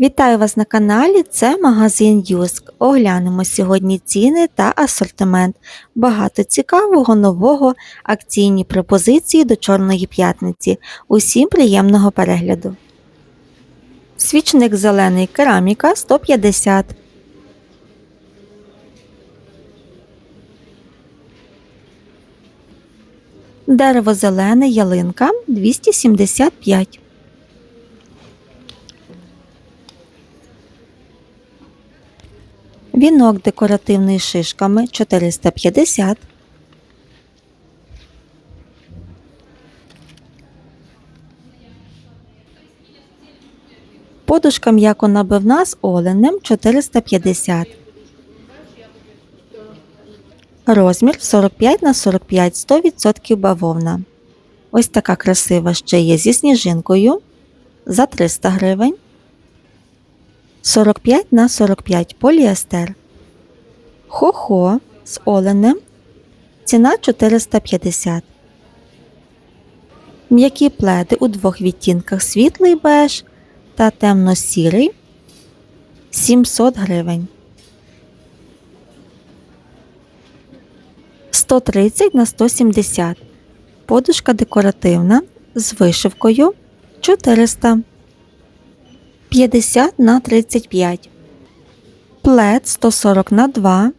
Вітаю вас на каналі. Це магазин Юск. Оглянемо сьогодні ціни та асортимент. Багато цікавого, нового, акційні пропозиції до Чорної п'ятниці. Усім приємного перегляду. Свічник зелений кераміка 150. Дерево зелене ялинка 275. Вінок декоративний шишками 450. Подушка м'яко набивна з оленем 450. Розмір 45 на 45 100% бавовна. Ось така красива ще є зі сніжинкою за 300 гривень. 45 на 45 поліестер. Хо-хо з оленем. Ціна 450. М'які пледи у двох відтінках світлий беж та темно-сірий 700 гривень. 130 на 170. Подушка декоративна з вишивкою 400. 50 на 35. Плед 140 на 2.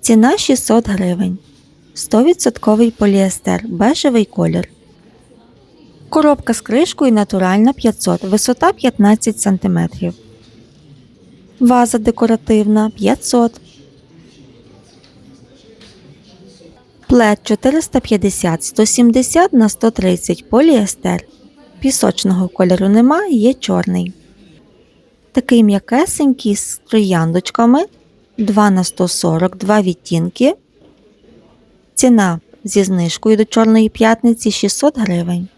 Ціна 600 гривень. 100% поліестер. Бежевий колір. Коробка з кришкою натуральна 500. Висота 15 см. Ваза декоративна 500. Плед 450 170 на 130 поліестер. Пісочного кольору немає, є чорний. Такий м'якесенький з трояндочками 2 на 140, 2 відтінки. Ціна зі знижкою до Чорної п'ятниці 600 гривень.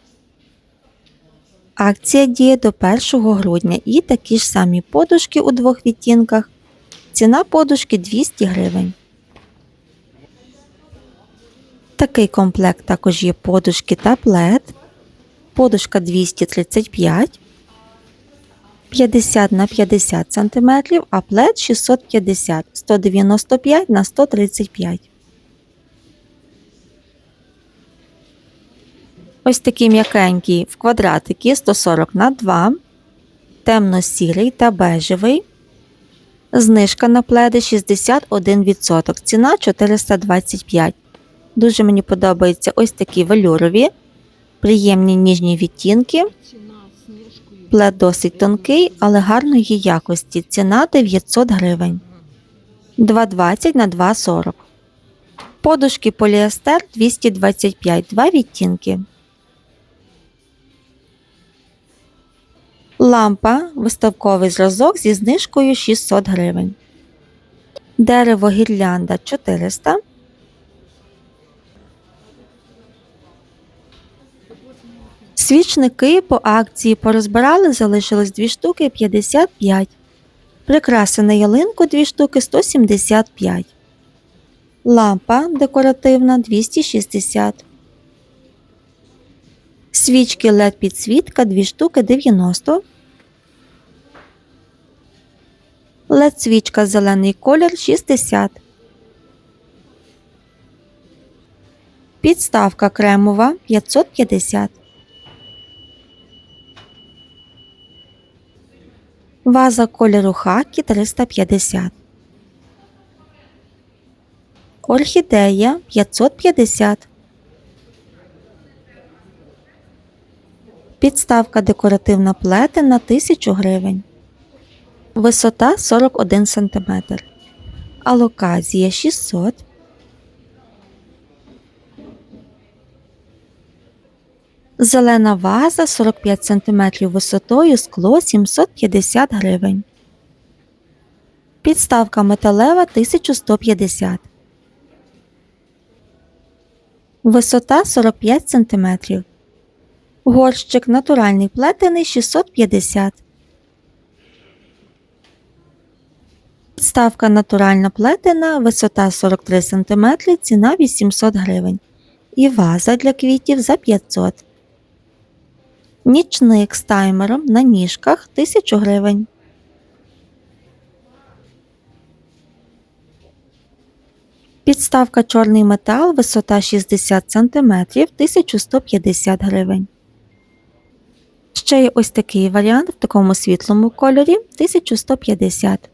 Акція діє до 1 грудня і такі ж самі подушки у двох відтінках. Ціна подушки 200 гривень. Такий комплект також є подушки та плед. Подушка 235 50 на 50 см, а плед 650 195 на 135. Ось такий м'якенький в квадратики 140 на 2, темно-сірий та бежевий. Знижка на пледи 61%, ціна 425. Дуже мені подобаються ось такі велюрові, приємні ніжні відтінки. Плед досить тонкий, але гарної якості. Ціна 900 гривень. 2,20 на 2,40. Подушки поліестер 225, два відтінки. Лампа виставковий зразок зі знижкою 600 гривень. Дерево гірлянда 400. Свічники по акції порозбирали, залишилось 2 штуки 55. Прикраси на ялинку 2 штуки 175. Лампа декоративна 260. Свічки LED підсвітка 2 штуки 90. LED свічка зелений колір 60. Підставка кремова 550. Ваза кольору хакі 350. Орхідея 550. Підставка декоративна плетена 1000 гривень. Висота 41 см. Алоказія 600. Зелена ваза 45 см висотою скло 750 гривень. Підставка металева 1150. Висота 45 см. Горщик натуральний плетений 650. Підставка натуральна плетена, висота 43 см, ціна 800 гривень. І ваза для квітів за 500 Нічник з таймером на ніжках 1000 гривень. Підставка чорний метал, висота 60 см 1150 гривень. Ще є ось такий варіант в такому світлому кольорі 1150.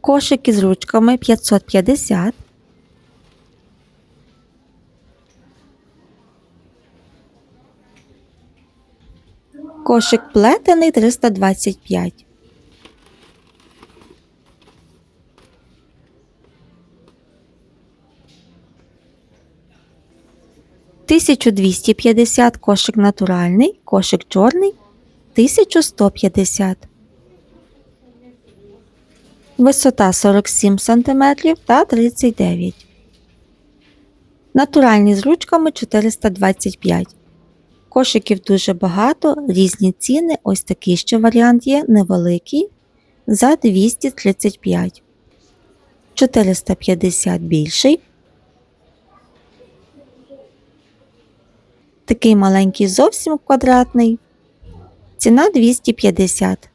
Кошики з ручками 550 Кошик плетений 325. Тисячу двісті п'ятдесят кошик натуральний, кошик чорний, тисячу сто п'ятдесят. Висота 47 см та 39 Натуральні з ручками 425 Кошиків дуже багато, різні ціни. Ось такий ще варіант є, невеликий, за 235 450 більший. Такий маленький зовсім квадратний. Ціна 250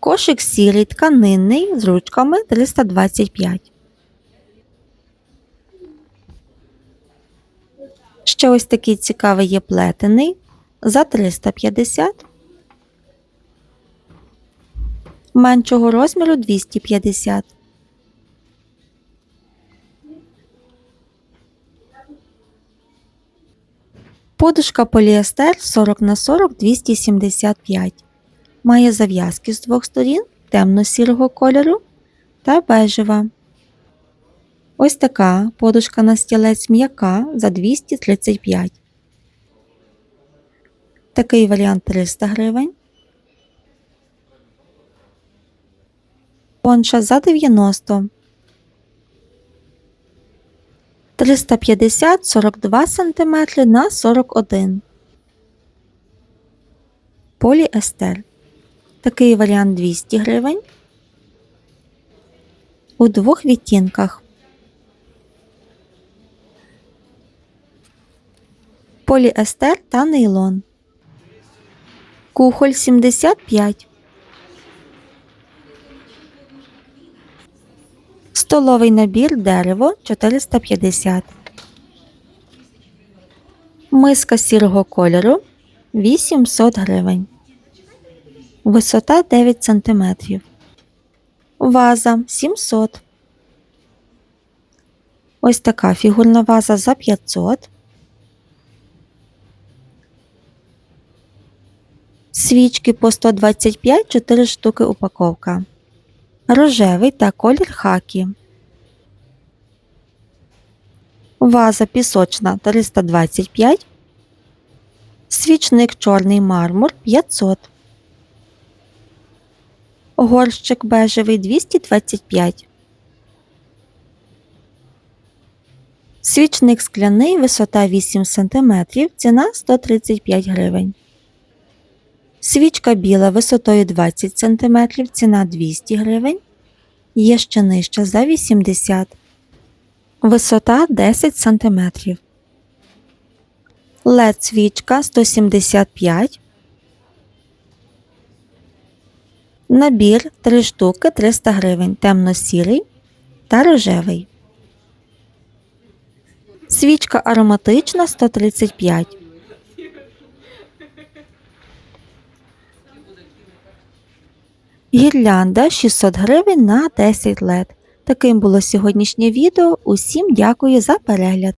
Кошик сірий тканинний з ручками 325 Ще ось такий цікавий є плетений. За 350 меншого розміру 250 Подушка поліестер 40 на 40 275 Має зав'язки з двох сторін темно-сірого кольору та бежева. Ось така подушка на стілець м'яка за 235. Такий варіант 300 гривень. Понша за 90. 350 42 см на 41. Поліестер. Такий варіант 200 гривень. У двох відтінках. Поліестер та нейлон. Кухоль 75. Столовий набір дерево 450. Миска сірого кольору 800 гривень. Висота 9 см. Ваза 700. Ось така фігурна ваза за 500. Свічки по 125 4 штуки упаковка. Рожевий та колір хакі. Ваза пісочна 325. Свічник чорний мармур 500. Горщик бежевий 225. Свічник скляний, висота 8 см, ціна 135 гривень. Свічка біла висотою 20 см, ціна 200 гривень. Є ще нижча за 80 Висота 10 см. LED свічка 175 Набір 3 штуки 300 гривень. Темно-сірий та рожевий. Свічка ароматична 135 Гірлянда 600 гривень на 10 лет. Таким було сьогоднішнє відео. Усім дякую за перегляд!